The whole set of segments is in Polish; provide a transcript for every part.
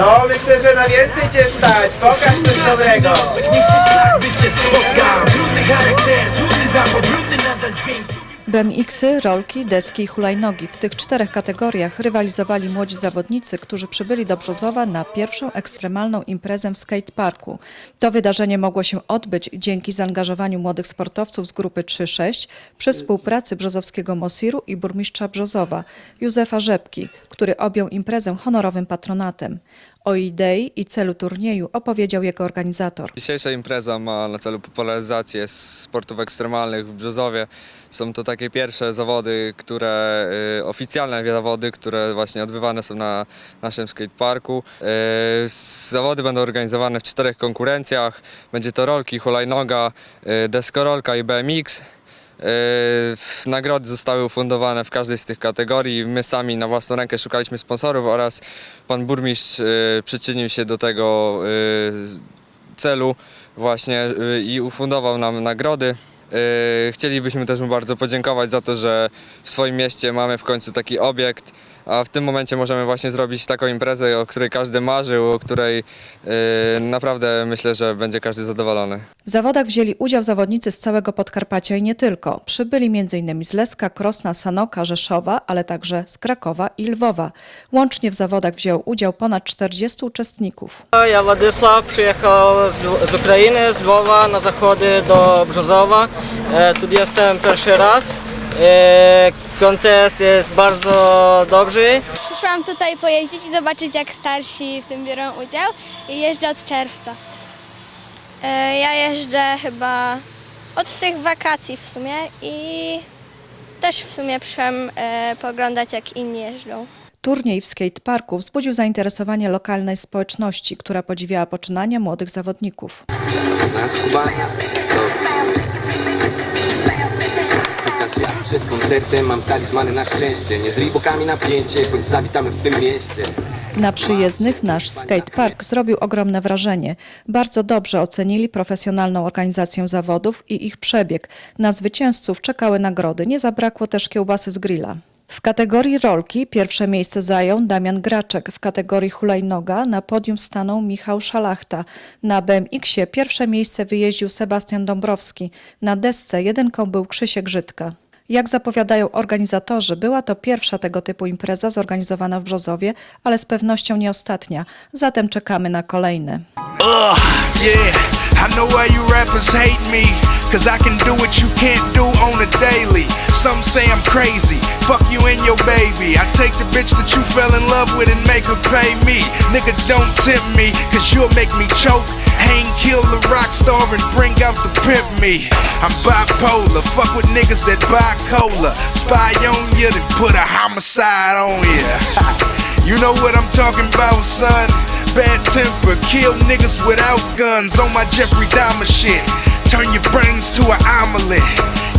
No, myślę, że na więcej cię stać. Pokaż coś dobrego. BMX-y, rolki, deski i hulajnogi. W tych czterech kategoriach rywalizowali młodzi zawodnicy, którzy przybyli do Brzozowa na pierwszą ekstremalną imprezę w skateparku. To wydarzenie mogło się odbyć dzięki zaangażowaniu młodych sportowców z grupy 3-6 przy współpracy brzozowskiego Mosiru i burmistrza Brzozowa, Józefa Rzepki, który objął imprezę honorowym patronatem. O idei i celu turnieju opowiedział jego organizator. Dzisiejsza impreza ma na celu popularyzację sportów ekstremalnych w Brzozowie. Są to takie pierwsze zawody, które y, oficjalne zawody, które właśnie odbywane są na naszym skateparku. Y, zawody będą organizowane w czterech konkurencjach. Będzie to rolki, hulajnoga, y, deskorolka i BMX. Yy, Nagrody zostały ufundowane w każdej z tych kategorii. My sami na własną rękę szukaliśmy sponsorów oraz pan burmistrz yy, przyczynił się do tego yy, celu właśnie i ufundował nam nagrody. Chcielibyśmy też mu bardzo podziękować za to, że w swoim mieście mamy w końcu taki obiekt, a w tym momencie możemy właśnie zrobić taką imprezę, o której każdy marzył, o której y, naprawdę myślę, że będzie każdy zadowolony. W zawodach wzięli udział zawodnicy z całego Podkarpacia i nie tylko. Przybyli m.in. z Leska, Krosna, Sanoka, Rzeszowa, ale także z Krakowa i Lwowa. Łącznie w zawodach wziął udział ponad 40 uczestników. Ja Władysław przyjechał z, z Ukrainy, z Lwowa na zachody do Brzozowa. E, tu jestem pierwszy raz. Е, Kontekst jest bardzo dobry. Przyszłam tutaj pojeździć i zobaczyć, jak starsi w tym biorą udział. I jeżdżę od czerwca. E, Ja jeżdżę chyba od tych wakacji w sumie i też w sumie przyszłam e, poglądać jak inni jeżdżą. Turniej w skateparku wzbudził zainteresowanie lokalnej społeczności, która podziwiała poczynania młodych zawodników. Koncertem mam talizmany na szczęście Nie z ribokami napięcie, choć zawitamy w tym mieście Na przyjezdnych nasz skatepark zrobił ogromne wrażenie. Bardzo dobrze ocenili profesjonalną organizację zawodów i ich przebieg. Na zwycięzców czekały nagrody. Nie zabrakło też kiełbasy z grilla. W kategorii rolki pierwsze miejsce zajął Damian Graczek. W kategorii hulajnoga na podium stanął Michał Szalachta. Na BMX-ie pierwsze miejsce wyjeździł Sebastian Dąbrowski. Na desce jedynką był Krzysiek Żydka. Jak zapowiadają organizatorzy, była to pierwsza tego typu impreza zorganizowana w Brzozowie, ale z pewnością nie ostatnia. Zatem czekamy na kolejne. Yeah. Some say I'm crazy. Fuck you and your baby. I take the bitch that you fell in love with and make her pay me. Nigga, don't tempt me. Cause you'll make me choke. Hang, kill the rock star and bring out the pimp me. I'm bipolar. Fuck with niggas that buy cola. Spy on you, then put a homicide on you. You know what I'm talking about, son? Bad temper, kill niggas without guns on my Jeffrey Dahmer shit. Turn your brains to an omelet.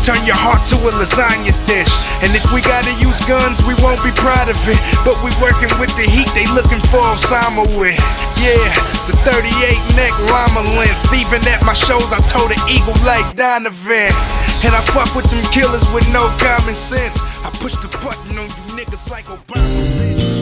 Turn your heart to a lasagna dish. And if we gotta use guns, we won't be proud of it. But we working with the heat they looking for Osama with. Yeah, the 38 neck llama length. Even at my shows, I told the eagle like Donovan. And I fuck with them killers with no common sense. I push the button on you niggas like Obama.